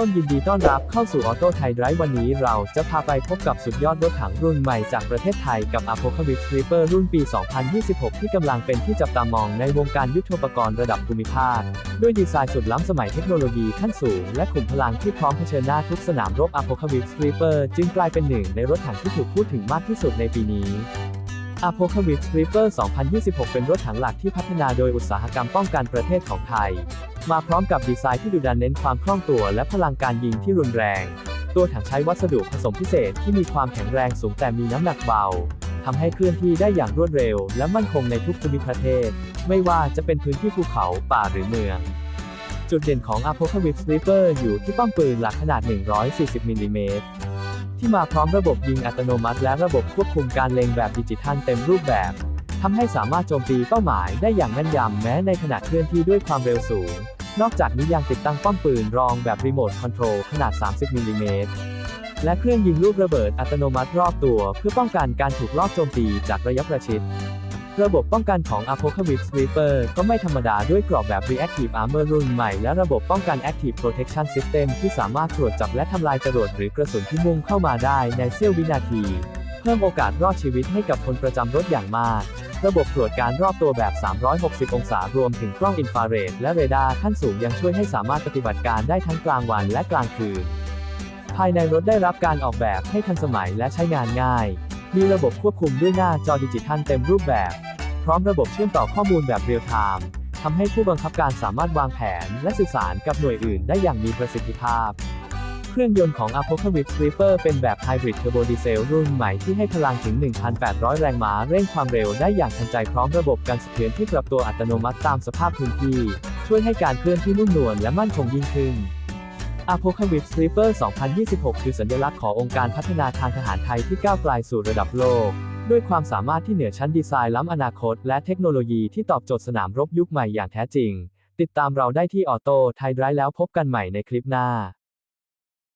ต้นยินดีต้อนรับเข้าสู่ออโต้ไทยไดรฟ์วันนี้เราจะพาไปพบกับสุดยอดรถถังรุ่นใหม่จากประเทศไทยกับ Apocalypse Reaper รุ่นปี 2026 ที่กำลังเป็นที่จับตามองในวงการยุทโธปกรณ์ระดับภูมิภาค ด้วยดีไซน์สุดล้ำสมัยเทคโนโลยีขั้นสูง และขุมพลังที่พร้อมเผชิญหน้าทุกสนามรบ Apocalypse Reaper จึงกลายเป็นหนึ่งในรถถังที่ถูกพูดถึงมากที่สุดในปีนี้ Apocalypse Reaper 2026 เป็นรถถังหลักที่พัฒนาโดยอุตสาหกรรมป้องกันประเทศของไทย มาพร้อมกับดีไซน์ที่ดุดันเน้นความคล่องตัวและพลังการยิงที่รุนแรง ตัวถังใช้วัสดุผสมพิเศษที่มีความแข็งแรงสูงแต่มีน้ำหนักเบาทำให้เคลื่อนที่ได้อย่างรวดเร็ว และมั่นคงในทุกภูมิประเทศ ไม่ว่าจะเป็นพื้นที่ภูเขาป่าหรือเมือง จุดเด่นของ Apocalypse Reaper อยู่ที่ป้อมปืนหลักขนาด 140มิลลิเมตร ที่มาพร้อมระบบยิงอัตโนมัติและระบบควบคุมการเล็งแบบดิจิทัลเต็มรูปแบบทำให้สามารถโจมตีเป้าหมายได้อย่างแม่นยำแม้ในขณะเคลื่อนที่ด้วยความเร็วสูง นอกจากนี้ยังติดตั้งป้อมปืนรองแบบรีโมทคอนโทรลขนาด 30มิลลิเมตรและเครื่องยิงลูกระเบิดอัตโนมัติรอบตัว เพื่อป้องกันการถูกลอบโจมตีจากระยะประชิด ระบบป้องกันของ Apocalypse Reaper ก็ไม่ธรรมดาด้วยกรอบแบบ Reactive Armor รุ่นใหม่และระบบป้องกัน Active Protection System ที่สามารถตรวจจับและทำลายจรวดหรือกระสุนที่มุ่งเข้ามาได้ในเสี้ยววินาที เพิ่มโอกาสรอดชีวิตให้กับคนประจำรถอย่างมาก ระบบตรวจการรอบตัวแบบ 360 องศารวมถึงกล้องอินฟราเรดและเรดาร์ขั้นสูงยังช่วยให้สามารถปฏิบัติการได้ทั้งกลางวันและกลางคืน ภายในรถได้รับการออกแบบให้ทันสมัยและใช้งานง่าย มีระบบควบคุมด้วยหน้าจอดิจิทัลเต็มรูปแบบ พร้อมระบบเชื่อมต่อข้อมูลแบบเรียลไทม์ทำให้ผู้บังคับการสามารถวางแผนและสื่อสารกับหน่วยอื่นได้อย่างมีประสิทธิภาพ เครื่องยนต์ของ Apocalypse Reaper เป็นแบบ Hybrid Turbo Diesel รุ่นใหม่ที่ให้พลังถึง 1,800 แรงม้าเร่งความเร็วได้อย่างทันใจพร้อมระบบการสะเทือนที่ปรับตัวอัตโนมัติตามสภาพพื้นที่ ช่วยให้การเคลื่อนที่นุ่มนวลและมั่นคงยิ่งขึ้น Apocalypse Reaper 2026 คือสัญลักษณ์ขององค์การพัฒนาทางทหารไทยที่ก้าวไกลสู่ระดับโลก ด้วยความสามารถที่เหนือชั้นดีไซน์ล้ำอนาคต และเทคโนโลยีที่ตอบโจทย์สนามรบยุคใหม่อย่างแท้จริง ติดตามเราได้ที่ออโต้ไทยไดรฟ์แล้วพบกันใหม่ในคลิปหน้า